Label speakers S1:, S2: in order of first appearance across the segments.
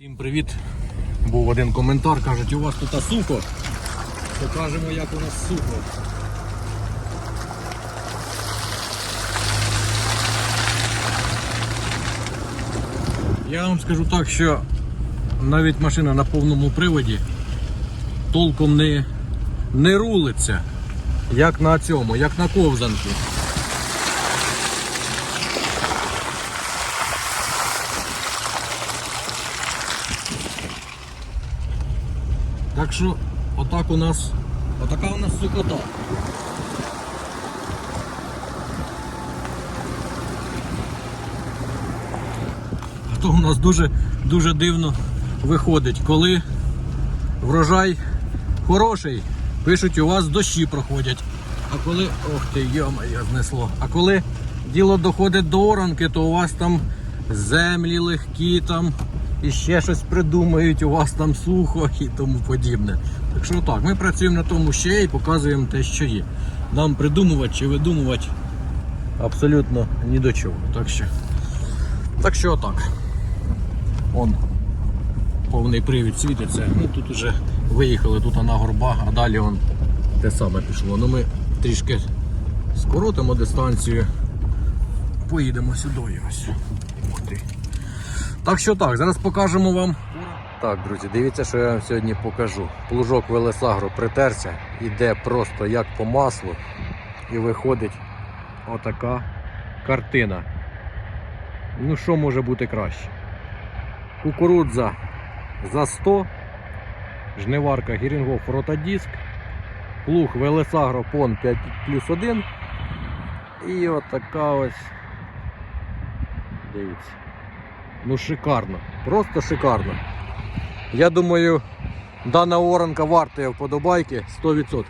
S1: Всім привіт! Був один коментар, кажуть, у вас тут сухо. Покажемо, як у нас сухо. Я вам скажу так, що навіть машина на повному приводі толком не, не рулиться, як на цьому, як на ковзанці. Так що отак у нас, отака у нас сухота. А то у нас дуже, дуже дивно виходить, коли врожай хороший, пишуть, у вас дощі проходять. А коли. Ох ти, йома, я знесло. А коли діло доходить до оранки, то у вас там землі легкі там і ще щось придумають, у вас там сухо і тому подібне. Так що так, ми працюємо на тому ще і показуємо те, що є. Нам придумувати чи видумувати абсолютно ні до чого. Так що, так що так. Он повний привід світиться. Ну тут уже виїхали тут на горба, а далі он те саме пішло. Ну ми трішки скоротимо дистанцію. Поїдемо сюди ось. Ух ти. Так що так, зараз покажемо вам. Так, друзі, дивіться, що я вам сьогодні покажу. Плужок Велесагро притерся, іде просто як по маслу. І виходить отака картина. Ну що може бути краще? Кукурудза за 100, жниварка Гірінгоф Ротадиск, плуг Велесагро Пон 5 плюс 1. І отака ось. Дивіться. Ну шикарно, просто шикарно. Я думаю, дана оранка вартує вподобайки 100%.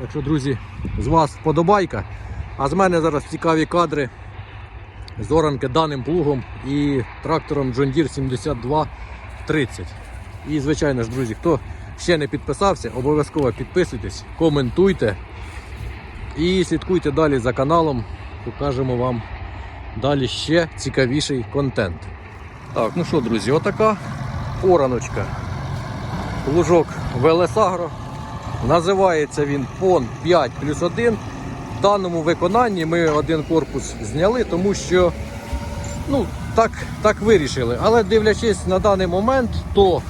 S1: Так що, друзі, з вас вподобайка. А з мене зараз цікаві кадри з оранки даним плугом і трактором John Deere 7230. І, звичайно ж, друзі, хто ще не підписався, обов'язково підписуйтесь, коментуйте і слідкуйте далі за каналом. Покажемо вам далі ще цікавіший контент. Так, ну що, друзі, отака ораночка. Лужок Велесагро. Називається він PON 5 плюс 1. В даному виконанні ми один корпус зняли, тому що ну, так, так вирішили. Але дивлячись на даний момент, то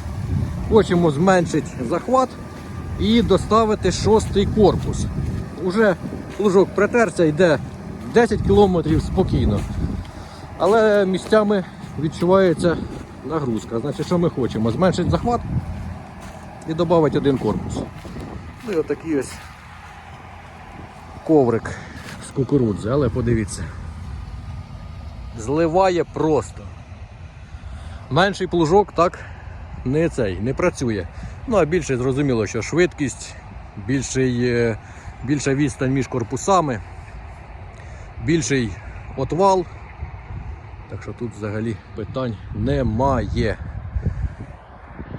S1: хочемо зменшити захват і доставити шостий корпус. Уже лужок притерся, йде 10 км спокійно. Але місцями відчувається нагрузка. Значить, що ми хочемо? Зменшити захват і додати один корпус. Ну і отакий ось коврик з кукурудзи, але подивіться. Зливає просто. Менший плужок так не цей, не працює. Ну а більше зрозуміло, що швидкість, більший, е, більша відстань між корпусами, більший отвал. Так що тут взагалі питань немає.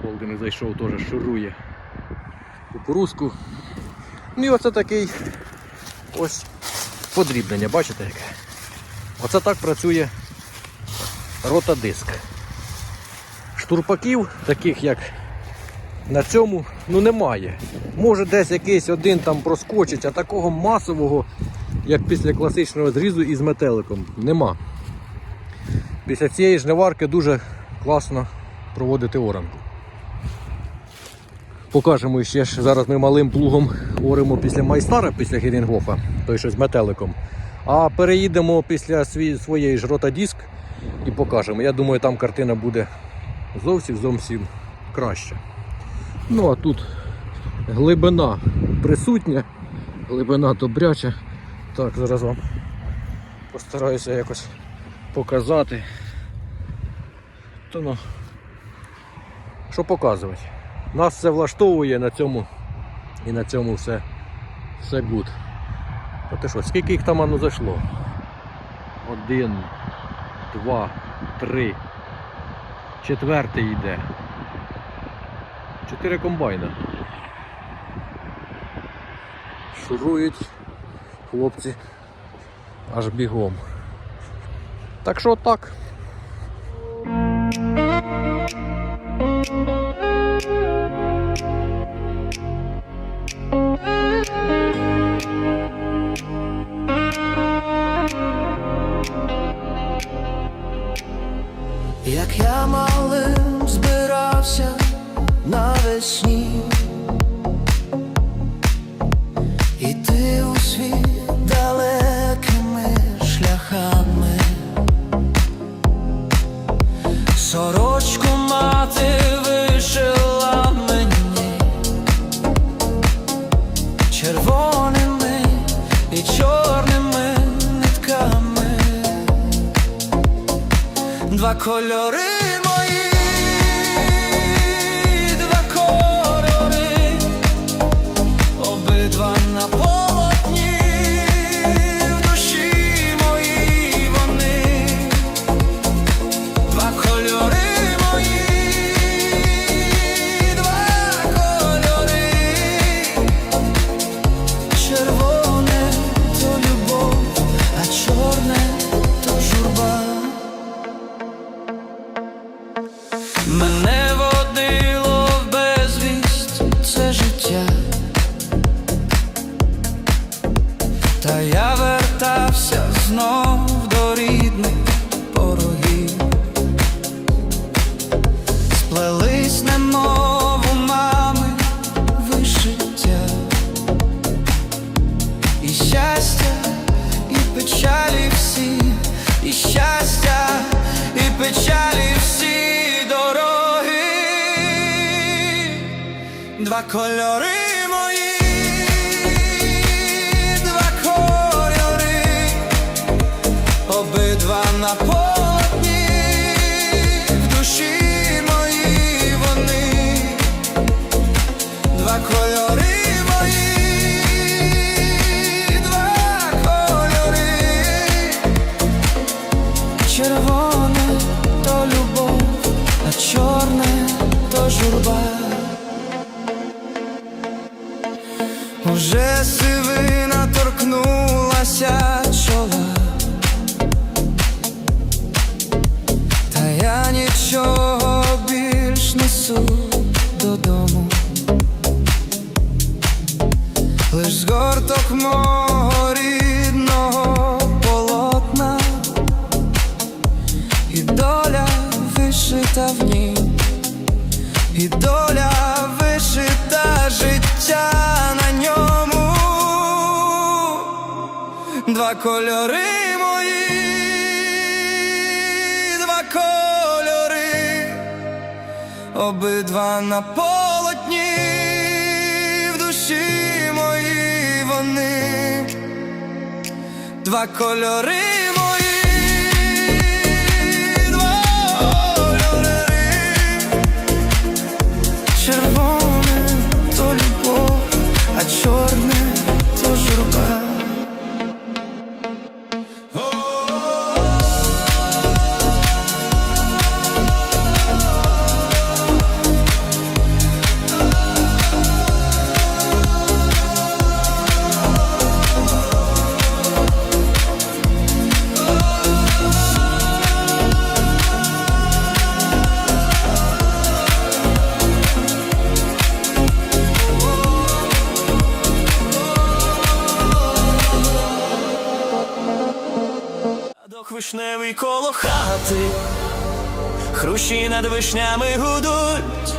S1: Холдинг зайшов, теж шурує кукурузку. Ну і оце такий ось подрібнення, бачите яке? Оце так працює ротодиск. Штурпаків, таких як на цьому, ну немає. Може десь якийсь один там проскочить, а такого масового, як після класичного зрізу із метеликом, нема. Після цієї жниварки дуже класно проводити оранку. Покажемо ще ж, зараз ми малим плугом оримо після майстара, після Герінгофа, той що з метеликом. А переїдемо після своєї ж ротадиск і покажемо. Я думаю, там картина буде зовсім зовсім краща. Ну а тут глибина присутня, глибина добряча. Так, зараз вам постараюся якось показати. То ну, що показувати? Нас все влаштовує на цьому і на цьому все все гуд. А ти що, скільки їх там воно зайшло? Один, два, три. Четвертий йде. Чотири комбайна. Шурують хлопці аж бігом. Так що так.
S2: вишила мені червоними і чорними нитками, два кольори. На полотні, в душі моїй вони, два кольори мої, два кольори. Червоне то любов, а чорне то журба. Уже сивина торкнулася нічого більш несу додому. Лиш згорток мого рідного полотна. І доля вишита в ній, і доля вишита життя на ньому, два кольори обидва на полотні, в душі мої вони, два кольори
S3: Садок вишневий коло хати, хрущі над вишнями гудуть,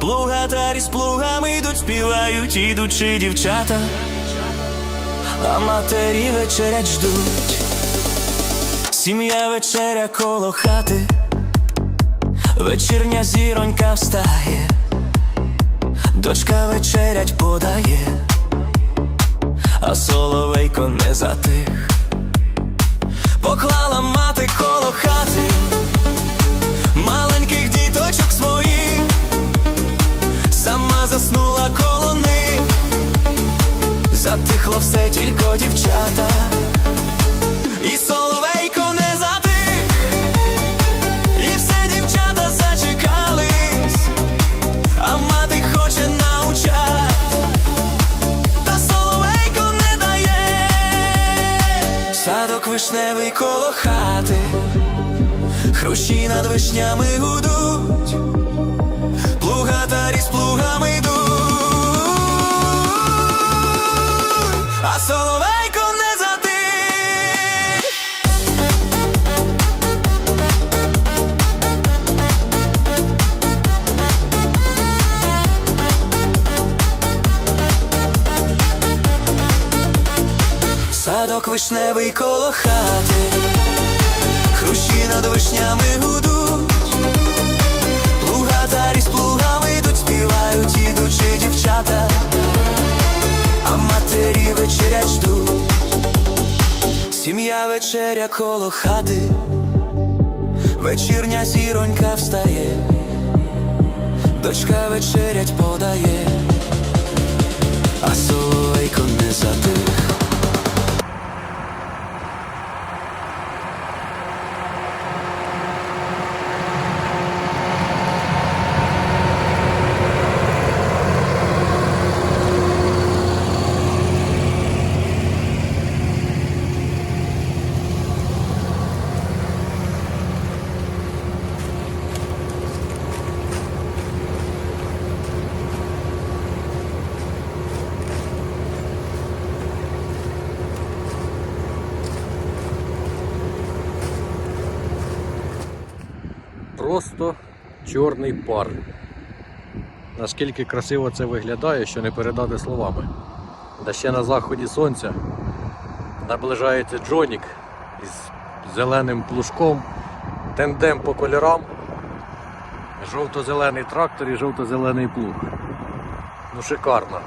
S3: плугатарі з плугами йдуть, співають, ідучи дівчата, а матері вечерять ждуть. Сім'я вечеря коло хати, вечірня зіронька встає, дочка вечерять подає, а соловейко не затих. Поклала мати коло хати. Маленьких діточок своїх, сама заснула коло них, затихло все тільки дівчата, вишневий коло хати, хрущі над вишнями гудуть, плугатарі з плугами йдуть, а соловейко Садок вишневий коло хати, хрущі над вишнями гудуть, плугатарі з плугами йдуть, співають, ідучи дівчата, а матері вечерять ждуть, сім'я вечеря коло хати, вечірня зіронька встає, дочка вечерять подає, а соловейко не затих.
S1: Просто чорний пар. Наскільки красиво це виглядає, що не передати словами. Та ще на заході сонця наближається Джонік із зеленим плужком, тендем по кольорам, жовто-зелений трактор і жовто-зелений плуг. Ну шикарно.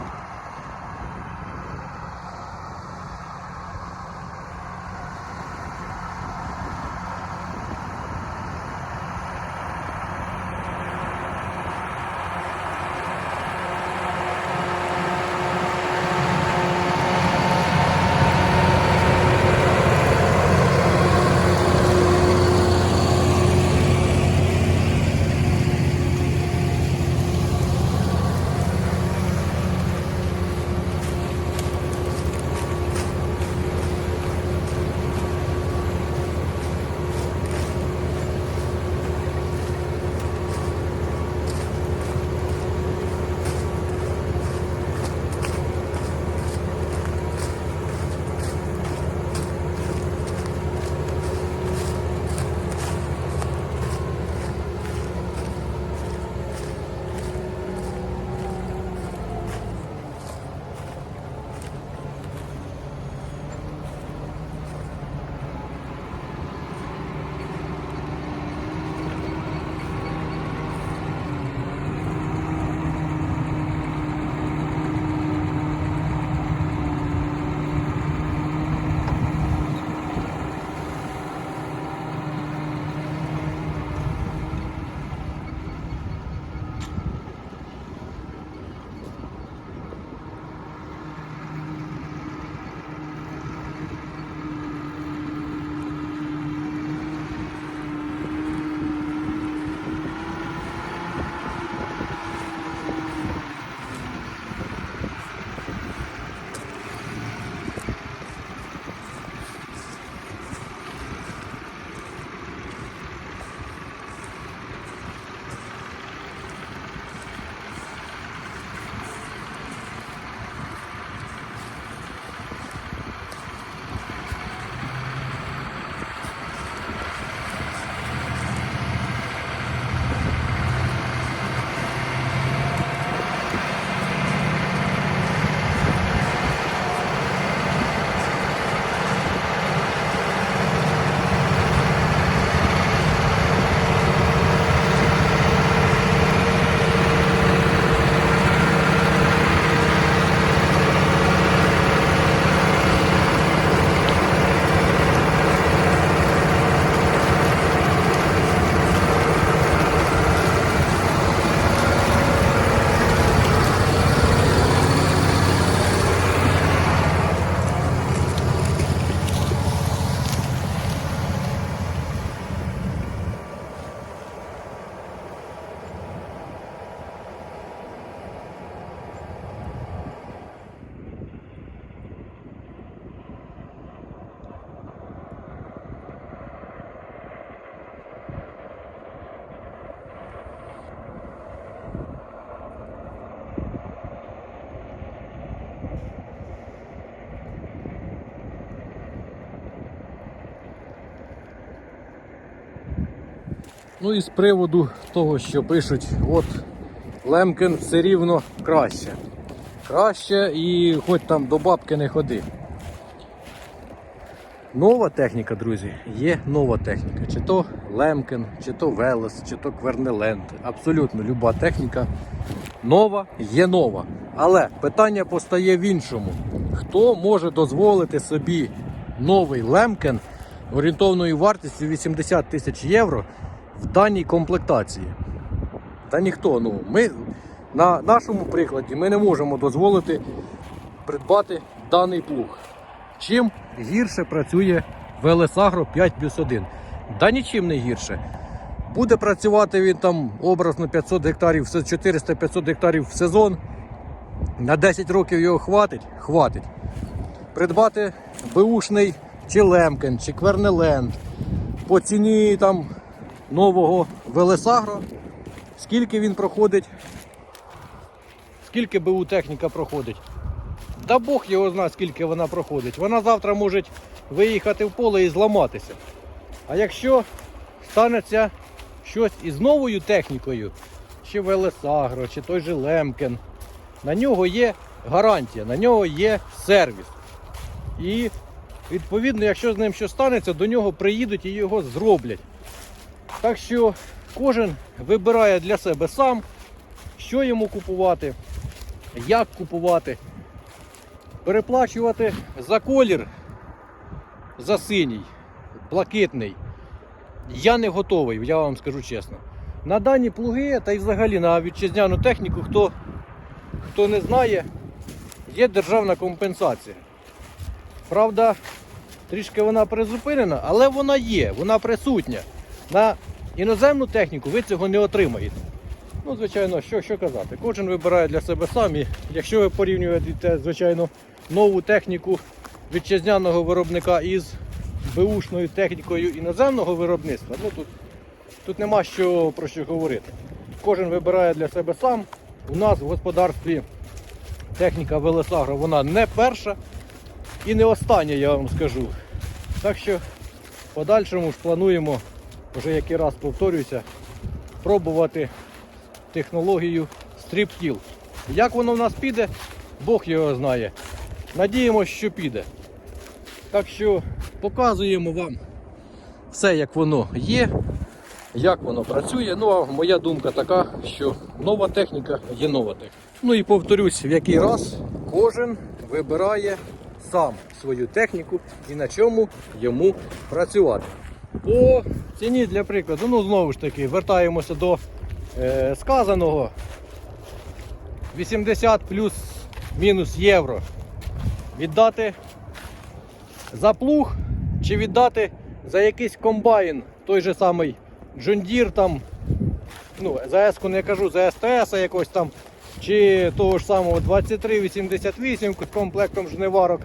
S1: Ну і з приводу того, що пишуть, от Лемкен все рівно краще. Краще і хоч там до бабки не ходи. Нова техніка, друзі, є нова техніка. Чи то Лемкен, чи то Велес, чи то Квернеленд. Абсолютно люба техніка нова є нова. Але питання постає в іншому: хто може дозволити собі новий Лемкен орієнтовною вартістю 80 тисяч євро в даній комплектації. Та ніхто, ну ми на нашому прикладі ми не можемо дозволити придбати даний плуг. Чим гірше працює Велесагро 5 плюс 1? Да нічим не гірше. Буде працювати він там образно 500 гектарів, 400-500 гектарів в сезон. На 10 років його хватить? Хватить. Придбати беушний чи Лемкен, чи Квернеленд по ціні там нового Велесагро. Скільки він проходить? Скільки БУ техніка проходить? Да Бог його знає, скільки вона проходить. Вона завтра може виїхати в поле і зламатися. А якщо станеться щось із новою технікою, чи Велесагро, чи той же Лемкен, на нього є гарантія, на нього є сервіс. І відповідно, якщо з ним щось станеться, до нього приїдуть і його зроблять. Так що кожен вибирає для себе сам, що йому купувати, як купувати. Переплачувати за колір, за синій, блакитний. Я не готовий, я вам скажу чесно. На дані плуги та й взагалі на вітчизняну техніку, хто, хто не знає, є державна компенсація. Правда, трішки вона призупинена, але вона є, вона присутня. На іноземну техніку ви цього не отримаєте. Ну, звичайно, що, що казати. Кожен вибирає для себе сам. І якщо ви порівнюєте, звичайно, нову техніку вітчизняного виробника із беушною технікою іноземного виробництва, ну тут, тут нема що про що говорити. Кожен вибирає для себе сам. У нас в господарстві техніка Велесагро, вона не перша і не остання, я вам скажу. Так що в подальшому ж плануємо, вже який раз повторююся, пробувати технологію стріптіл. Як воно в нас піде, Бог його знає. Надіємося, що піде. Так що показуємо вам все, як воно є, як воно працює. Ну а моя думка така, що нова техніка є нова техніка. Ну і повторюсь, в який раз кожен вибирає сам свою техніку і на чому йому працювати. По ціні для прикладу, ну знову ж таки, вертаємося до е, сказаного 80 плюс мінус євро. Віддати за плуг чи віддати за якийсь комбайн, той же самий Deere там, ну, за S не кажу, за СТС якось там, чи того ж самого 2388 з комплектом жниварок.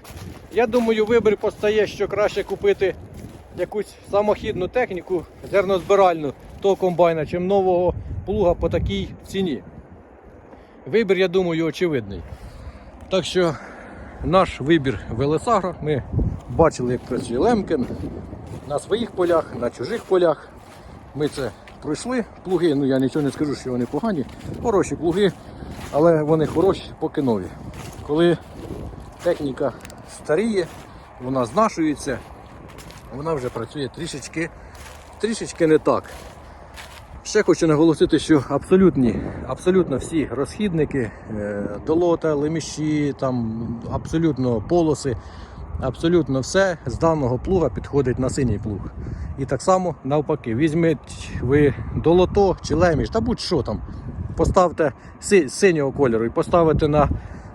S1: Я думаю, вибір постає, що краще купити якусь самохідну техніку зернозбиральну того комбайна, чим нового плуга по такій ціні. Вибір, я думаю, очевидний. Так що наш вибір Велесагро. Ми бачили, як працює Лемкен на своїх полях, на чужих полях. Ми це пройшли. Плуги, ну я нічого не скажу, що вони погані. Хороші плуги, але вони хороші, поки нові. Коли техніка старіє, вона знашується, вона вже працює трішечки, трішечки не так. Ще хочу наголосити, що абсолютні, абсолютно всі розхідники, е, долота, леміші, там абсолютно полоси, абсолютно все з даного плуга підходить на синій плуг. І так само навпаки, візьміть ви долото чи леміш, та будь-що там. Поставте си- синього кольору і поставите на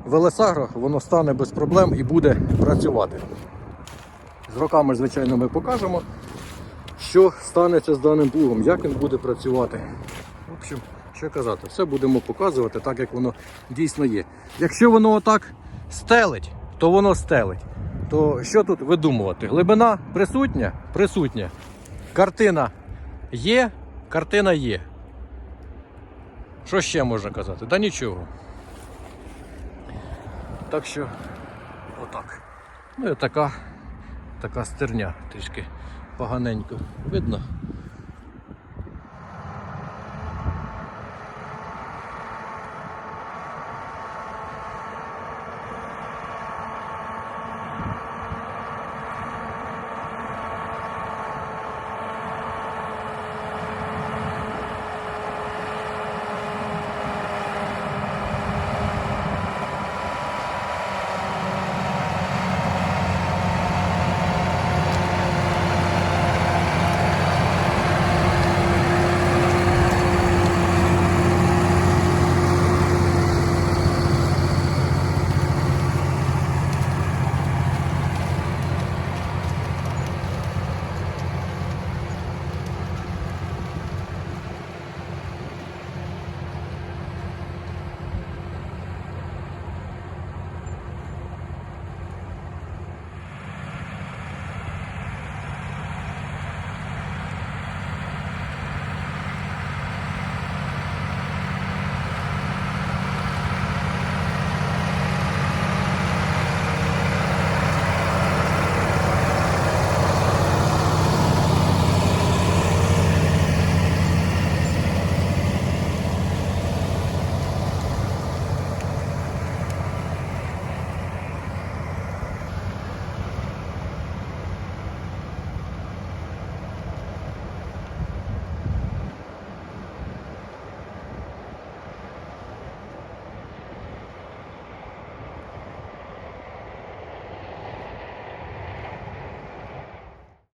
S1: велесагро, воно стане без проблем і буде працювати. З роками, звичайно, ми покажемо що станеться з даним плугом, як він буде працювати. В общем, що казати, все будемо показувати так, як воно дійсно є. Якщо воно отак стелить, то воно стелить. То що тут видумувати? Глибина присутня? Присутня. Картина є, картина є. Що ще можна казати? Та нічого. Так що, отак. Ну і така, така стерня трішки поганенько. Видно?